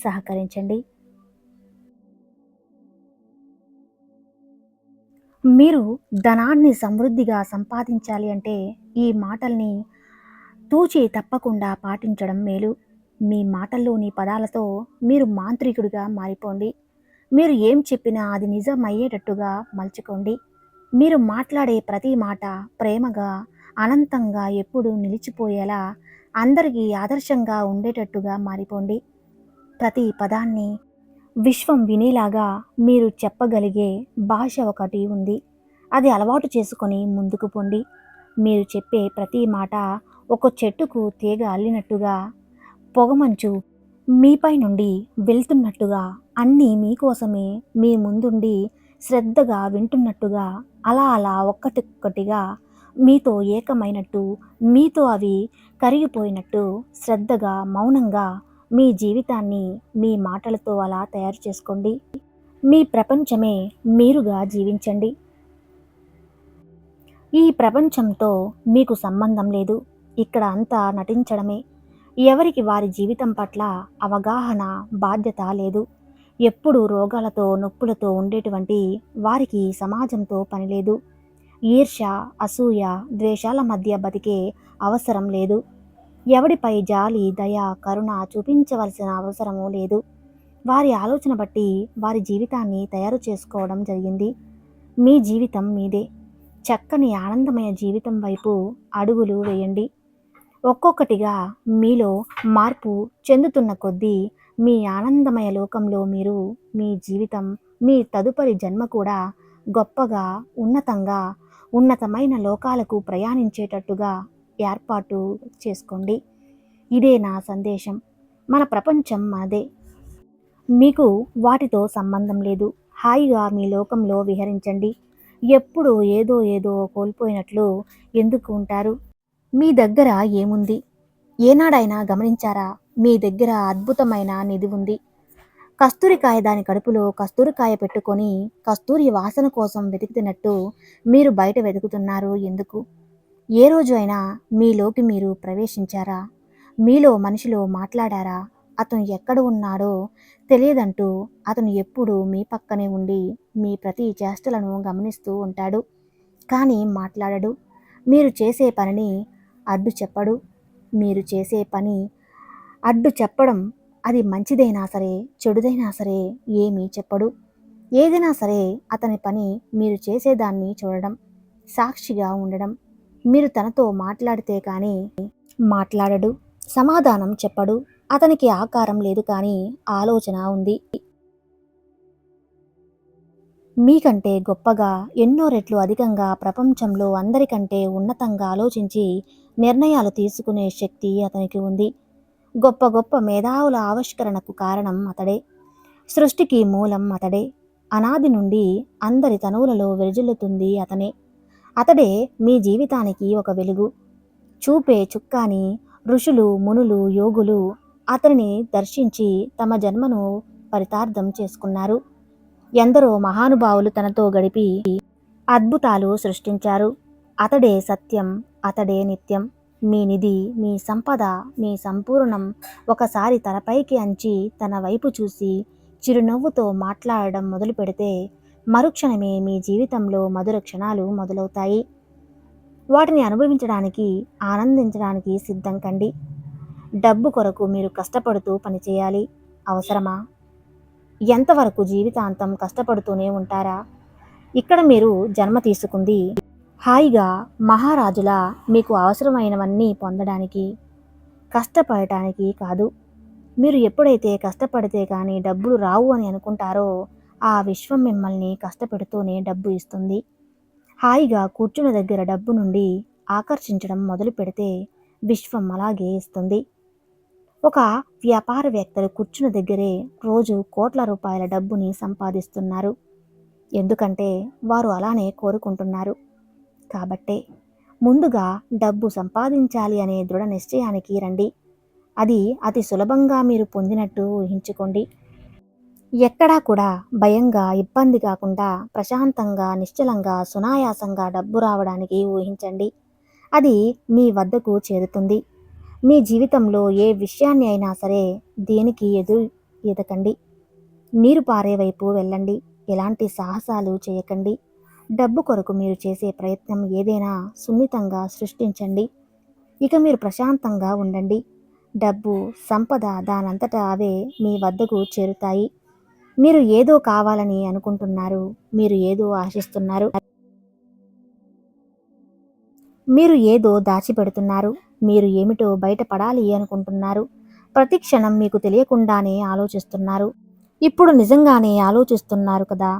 సహకరించండి. మీరు ధనాన్ని సమృద్ధిగా సంపాదించాలి అంటే ఈ మాటల్ని తూచి తప్పకుండా పాటించడం మేలు. మీ మాటల్లోని పదాలతో మీరు మాంత్రికుడిగా మారిపోండి. మీరు ఏం చెప్పినా అది నిజం అయ్యేటట్టుగా మలుచుకోండి. మీరు మాట్లాడే ప్రతి మాట ప్రేమగా అనంతంగా ఎప్పుడూ నిలిచిపోయేలా అందరికీ ఆదర్శంగా ఉండేటట్టుగా మారిపోండి. ప్రతి పదాన్ని విశ్వం వినేలాగా మీరు చెప్పగలిగే భాష ఒకటి ఉంది. అది అలవాటు చేసుకొని ముందుకు పొండి. మీరు చెప్పే ప్రతి మాట ఒక చెట్టుకు తీగ అల్లినట్టుగా పొగమంచు మీపై నుండి వెళ్తున్నట్టుగా అన్నీ మీకోసమే మీ ముందుండి శ్రద్ధగా వింటున్నట్టుగా అలా అలా ఒక్కటొక్కటిగా మీతో ఏకమైనట్టు మీతో అవి కరిగిపోయినట్టు శ్రద్ధగా మౌనంగా మీ జీవితాన్ని మీ మాటలతో అలా తయారు చేసుకోండి. మీ ప్రపంచమే మీరుగా జీవించండి. ఈ ప్రపంచంతో మీకు సంబంధం లేదు. ఇక్కడ అంతా నటించడమే. ఎవరికి వారి జీవితం పట్ల అవగాహన బాధ్యత లేదు. ఎప్పుడు రోగాలతో నొప్పులతో ఉండేటువంటి వారికి సమాజంతో పనిలేదు ఈర్ష అసూయ ద్వేషాల మధ్య బతికే అవసరం లేదు. ఎవడిపై జాలి దయ కరుణ చూపించవలసిన అవసరమూ లేదు. వారి ఆలోచన బట్టి వారి జీవితాన్ని తయారు చేసుకోవడం జరిగింది. మీ జీవితం మీదే. చక్కని ఆనందమయ జీవితం వైపు అడుగులు వేయండి. ఒక్కొక్కటిగా మీలో మార్పు చెందుతున్న కొద్దీ మీ ఆనందమయ లోకంలో మీరు మీ జీవితం మీ తదుపరి జన్మ కూడా గొప్పగా ఉన్నతంగా ఉన్నతమైన లోకాలకు ప్రయాణించేటట్టుగా ఏర్పాటు చేసుకోండి. ఇదే నా సందేశం. మన ప్రపంచం అదే. మీకు వాటితో సంబంధం లేదు. హాయిగా మీ లోకంలో విహరించండి. ఎప్పుడు ఏదో ఏదో కోల్పోయినట్లు ఎందుకు ఉంటారు? మీ దగ్గర ఏముంది? ఏనాడైనా గమనించారా? మీ దగ్గర అద్భుతమైన నిధి ఉంది. కస్తూరికాయ దాని కడుపులో కస్తూరికాయ పెట్టుకొని కస్తూరి వాసన కోసం వెతుకుతున్నట్టు మీరు బయట వెతుకుతున్నారు ఎందుకు? ఏ రోజు అయినా మీలోకి మీరు ప్రవేశించారా? మీలో మనిషిలో మాట్లాడారా? అతను ఎక్కడ ఉన్నాడో తెలియదంటూ అతను ఎప్పుడూ మీ పక్కనే ఉండి మీ ప్రతి చేష్టలను గమనిస్తూ ఉంటాడు. కానీ మాట్లాడడు. మీరు చేసే పనిని అడ్డు చెప్పడు. మీరు చేసే పని అడ్డు చెప్పడం అది మంచిదైనా సరే చెడుదైనా సరే ఏమీ చెప్పడు. ఏదైనా సరే అతని పని మీరు చేసేదాన్ని చూడడం సాక్షిగా ఉండడం. మీరు తనతో మాట్లాడితే కానీ మాట్లాడడు సమాధానం చెప్పడు అతనికి ఆకారం లేదు కానీ ఆలోచన ఉంది. మీకంటే గొప్పగా ఎన్నో రెట్లు అధికంగా ప్రపంచంలో అందరికంటే ఉన్నతంగా ఆలోచించి నిర్ణయాలు తీసుకునే శక్తి అతనికి ఉంది. గొప్ప గొప్ప మేధావుల ఆవిష్కరణకు కారణం అతడే. సృష్టికి మూలం అతడే. అనాది నుండి అందరి తనువులలో విరజిల్లుతుంది అతనే. అతడే మీ జీవితానికి ఒక వెలుగు. చూపే చుక్కాని ఋషులు మునులు యోగులు అతనిని దర్శించి తమ జన్మను పరితార్థం చేసుకున్నారు. ఎందరో మహానుభావులు తనతో గడిపి అద్భుతాలు సృష్టించారు. అతడే సత్యం అతడే నిత్యం. మీ నిధి మీ సంపద మీ సంపూర్ణం ఒకసారి తలపైకి అంచి తన వైపు చూసి చిరునవ్వుతో మాట్లాడడం మొదలు పెడితే మరుక్షణమే మీ జీవితంలో మధుర క్షణాలు మొదలవుతాయి. వాటిని అనుభవించడానికి ఆనందించడానికి సిద్ధం కండి. డబ్బు కొరకు మీరు కష్టపడుతూ పనిచేయాలి అవసరమా? ఎంతవరకు జీవితాంతం కష్టపడుతూనే ఉంటారా? ఇక్కడ మీరు జన్మ తీసుకుంది. హాయిగా మహారాజుల మీకు అవసరమైనవన్నీ పొందడానికి కష్టపడటానికి కాదు. మీరు ఎప్పుడైతే కష్టపడితే కానీ డబ్బులు రావు అని అనుకుంటారో ఆ విశ్వం మిమ్మల్ని కష్టపెడుతూనే డబ్బు ఇస్తుంది. హాయిగా కూర్చున్న దగ్గర డబ్బు నుండి ఆకర్షించడం మొదలు పెడితే విశ్వం అలాగే ఇస్తుంది. ఒక వ్యాపారవేత్తలు కూర్చున్న దగ్గరే రోజు కోట్ల రూపాయల డబ్బుని సంపాదిస్తున్నారు. ఎందుకంటే వారు అలానే కోరుకుంటున్నారు. కాబట్టే ముందుగా డబ్బు సంపాదించాలి అనే దృఢ నిశ్చయానికి రండి. అది అతి సులభంగా మీరు పొందినట్టు ఊహించుకోండి. ఎక్కడా కూడా భయంగా ఇబ్బంది కాకుండా ప్రశాంతంగా నిశ్చలంగా సునాయాసంగా డబ్బు రావడానికి ఊహించండి. అది మీ వద్దకు చేరుతుంది. మీ జీవితంలో ఏ విషయాన్ని అయినా సరే దేనికి ఎదురు ఎదకండి. నీరు పారే వైపు వెళ్ళండి. ఎలాంటి సాహసాలు చేయకండి. డబ్బు కొరకు మీరు చేసే ప్రయత్నం ఏదైనా సున్నితంగా సృష్టించండి. ఇక మీరు ప్రశాంతంగా ఉండండి. డబ్బు సంపద దానంతటా అవే మీ వద్దకు చేరుతాయి. మీరు ఏదో కావాలని అనుకుంటున్నారు మీరు ఏదో ఆశిస్తున్నారు మీరు ఏదో దాచిపెడుతున్నారు మీరు ఏమిటో బయటపడాలి అనుకుంటున్నారు ప్రతి క్షణం మీకు తెలియకుండానే ఆలోచిస్తున్నారు. ఇప్పుడు నిజంగానే ఆలోచిస్తున్నారు కదా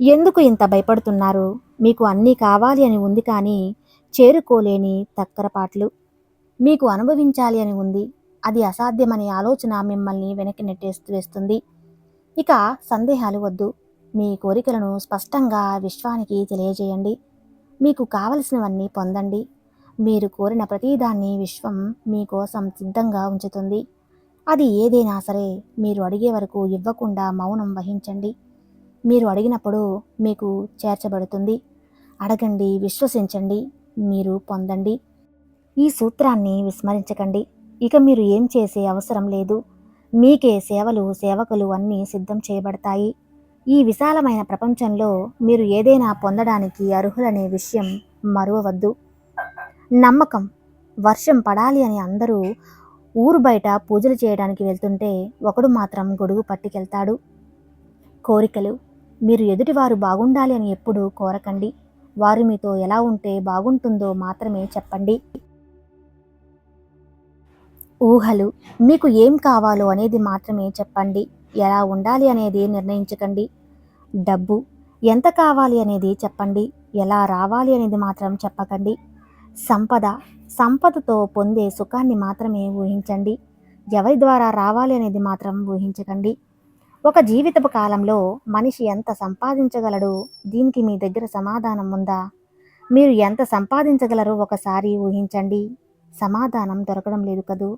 ఎందుకు ఇంత భయపడుతున్నారు? మీకు అన్నీ కావాలి అని ఉంది కానీ చేరుకోలేని తక్కరపాట్లు. మీకు అనుభవించాలి అని ఉంది అది అసాధ్యమనే ఆలోచన మిమ్మల్ని వెనక్కి నెట్టేస్తూ వేస్తుంది. ఇక సందేహాలు వద్దు. మీ కోరికలను స్పష్టంగా విశ్వానికి తెలియజేయండి. మీకు కావలసినవన్నీ పొందండి. మీరు కోరిన ప్రతిదాన్ని విశ్వం మీకోసం సిద్ధంగా ఉంచుతుంది. అది ఏదైనా సరే మీరు అడిగే వరకు ఇవ్వకుండా మౌనం వహించండి. మీరు అడిగినప్పుడు మీకు చేర్చబడుతుంది. అడగండి విశ్వసించండి మీరు పొందండి. ఈ సూత్రాన్ని విస్మరించకండి. ఇక మీరు ఏం చేసే అవసరం లేదు. మీకే సేవలు సేవకులు అన్నీ సిద్ధం చేయబడతాయి. ఈ విశాలమైన ప్రపంచంలో మీరు ఏదైనా పొందడానికి అర్హులనే విషయం మరువవద్దు. నమ్మకం వర్షం పడాలి అని అందరూ ఊరు బయట పూజలు చేయడానికి వెళ్తుంటే ఒకడు మాత్రం గొడుగు పట్టుకెళ్తాడు. కోరికలు మీరు ఎదుటివారు బాగుండాలి అని ఎప్పుడూ కోరకండి. వారు మీతో ఎలా ఉంటే బాగుంటుందో మాత్రమే చెప్పండి. ఊహలు మీకు ఏం కావాలో అనేది మాత్రమే చెప్పండి. ఎలా ఉండాలి అనేది నిర్ణయించకండి. డబ్బు ఎంత కావాలి అనేది చెప్పండి. ఎలా రావాలి అనేది మాత్రం చెప్పకండి. సంపద సంపదతో పొందే సుఖాన్ని మాత్రమే ఊహించండి. ఎవరి ద్వారా రావాలి అనేది మాత్రం ఊహించకండి. ఒక జీవితపు కాలంలో మనిషి ఎంత సంపాదించగలడు? దీనికి మీ దగ్గర సమాధానం ఉందా? మీరు ఎంత సంపాదించగలరో ఒకసారి ఊహించండి. సమాధానం దొరకడం లేదు కదూ?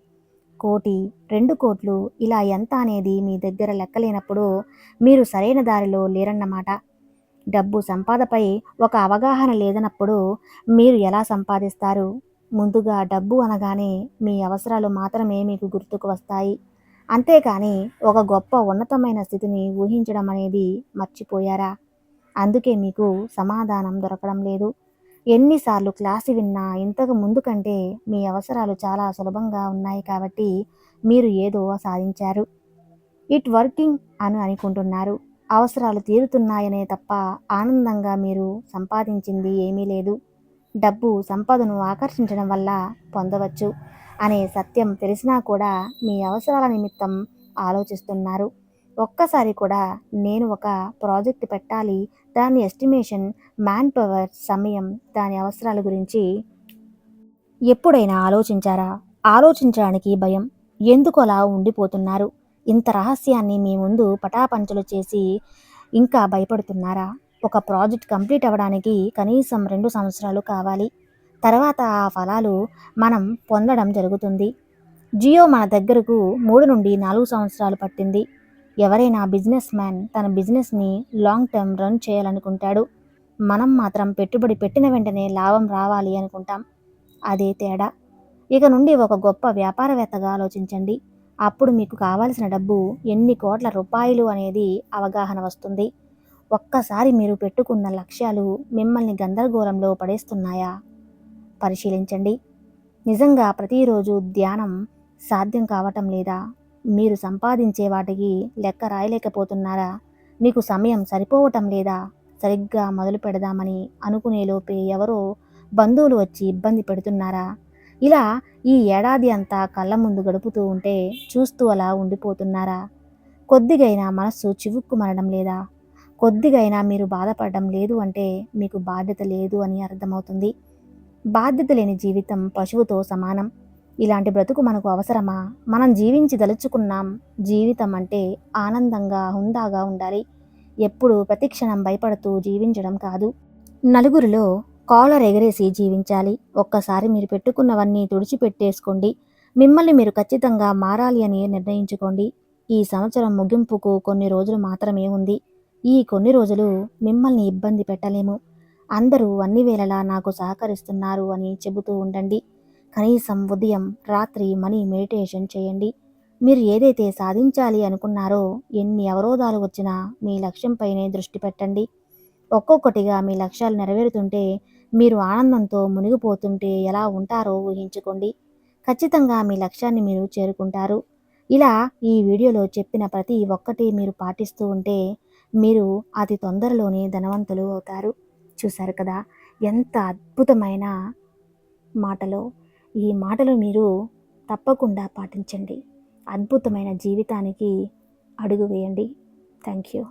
కోటి రెండు కోట్లు ఇలా ఎంత అనేది మీ దగ్గర లెక్కలేనప్పుడు మీరు సరైన దారిలో లేరన్నమాట. డబ్బు సంపాదపై ఒక అవగాహన లేదన్నప్పుడు మీరు ఎలా సంపాదిస్తారు? ముందుగా డబ్బు అనగానే మీ అవసరాలు మాత్రమే మీకు గుర్తుకు వస్తాయి. అంతేకాని ఒక గొప్ప ఉన్నతమైన స్థితిని ఊహించడం అనేది మర్చిపోయారా? అందుకే మీకు సమాధానం దొరకడం లేదు. ఎన్నిసార్లు క్లాసు విన్నా ఇంతకు ముందు కంటే మీ అవసరాలు చాలా సులభంగా ఉన్నాయి కాబట్టి మీరు ఏదో సాధించారు. ఇట్ వర్కింగ్ అని అనుకుంటున్నారు. అవసరాలు తీరుతున్నాయనే తప్ప ఆనందంగా మీరు సంపాదించింది ఏమీ లేదు. డబ్బు సంపదను ఆకర్షించడం వల్ల పొందవచ్చు అనే సత్యం తెలిసినా కూడా మీ అవసరాల నిమిత్తం ఆలోచిస్తున్నారు. ఒక్కసారి కూడా నేను ఒక ప్రాజెక్ట్ పెట్టాలి. దాని ఎస్టిమేషన్ మ్యాన్ పవర్ సమయం దాని అవసరాల గురించి ఎప్పుడైనా ఆలోచించారా? ఆలోచించడానికి భయం. ఎందుకు అలా ఉండిపోతున్నారు? ఇంత రహస్యాన్ని మీ ముందు పటాపంచలు చేసి ఇంకా భయపడుతున్నారా? ఒక ప్రాజెక్ట్ కంప్లీట్ అవ్వడానికి కనీసం రెండు సంవత్సరాలు కావాలి. తర్వాత ఆ ఫలాలు మనం పొందడం జరుగుతుంది. జియో మన దగ్గరకు మూడు నుండి నాలుగు సంవత్సరాలు పట్టింది. ఎవరైనా బిజినెస్ మ్యాన్ తన బిజినెస్ని లాంగ్ టర్మ్ రన్ చేయాలనుకుంటాడు. మనం మాత్రం పెట్టుబడి పెట్టిన వెంటనే లాభం రావాలి అనుకుంటాం. అదే తేడా. ఇక నుండి ఒక గొప్ప వ్యాపారవేత్తగా ఆలోచించండి. అప్పుడు మీకు కావాల్సిన డబ్బు ఎన్ని కోట్ల రూపాయలు అనేది అవగాహన వస్తుంది. ఒక్కసారి మీరు పెట్టుకున్న లక్ష్యాలు మిమ్మల్ని గందరగోళంలో పడేస్తున్నాయా? పరిశీలించండి. నిజంగా ప్రతిరోజు ధ్యానం సాధ్యం కావటం లేదా? మీరు సంపాదించే వాటికి లెక్క రాయలేకపోతున్నారా? మీకు సమయం సరిపోవటం లేదా? సరిగ్గా మొదలు పెడదామని అనుకునేలోపే ఎవరో బంధువులు వచ్చి ఇబ్బంది పెడుతున్నారా? ఇలా ఈ ఏడాది అంతా కళ్ళ ముందు గడుపుతూ ఉంటే చూస్తూ అలా ఉండిపోతున్నారా? కొద్దిగైనా మనస్సు చివుక్కుమనడం లేదా? కొద్దిగైనా మీరు బాధపడడం లేదు అంటే మీకు బాధ్యత లేదు అని అర్థమవుతుంది. బాధ్యత లేని జీవితం పశువుతో సమానం. ఇలాంటి బ్రతుకు మనకు అవసరమా? మనం జీవించి దలుచుకున్నాం జీవితం అంటే ఆనందంగా హుందాగా ఉండాలి. ఎప్పుడు ప్రతిక్షణం భయపడుతూ జీవించడం కాదు. నలుగురిలో కాలర్ ఎగరేసి జీవించాలి. ఒక్కసారి మీరు పెట్టుకున్నవన్నీ తుడిచిపెట్టేసుకోండి. మిమ్మల్ని మీరు ఖచ్చితంగా మారాలి అని నిర్ణయించుకోండి. ఈ సంవత్సరం ముగింపుకు కొన్ని రోజులు మాత్రమే ఉంది. ఈ కొన్ని రోజులు మిమ్మల్ని ఇబ్బంది పెట్టలేము. అందరూ అన్ని వేళలా నాకు సహకరిస్తున్నారు అని చెబుతూ ఉండండి. కనీసం ఉదయం రాత్రి మనీ మెడిటేషన్ చేయండి. మీరు ఏదైతే సాధించాలి అనుకున్నారో ఎన్ని అవరోధాలు వచ్చినా మీ లక్ష్యంపైనే దృష్టి పెట్టండి. ఒక్కొక్కటిగా మీ లక్ష్యాలు నెరవేరుతుంటే మీరు ఆనందంతో మునిగిపోతుంటే ఎలా ఉంటారో ఊహించుకోండి. ఖచ్చితంగా మీ లక్ష్యాన్ని మీరు చేరుకుంటారు. ఇలా ఈ వీడియోలో చెప్పిన ప్రతి ఒక్కటి మీరు పాటిస్తూ ఉంటే మీరు అతి తొందరలోనే ధనవంతులు అవుతారు. చూశారు కదా? ఎంత అద్భుతమైన మాటలో ఈ మాటలు మీరు తప్పకుండా పాటించండి. అద్భుతమైన జీవితానికి అడుగు వేయండి. Thank you.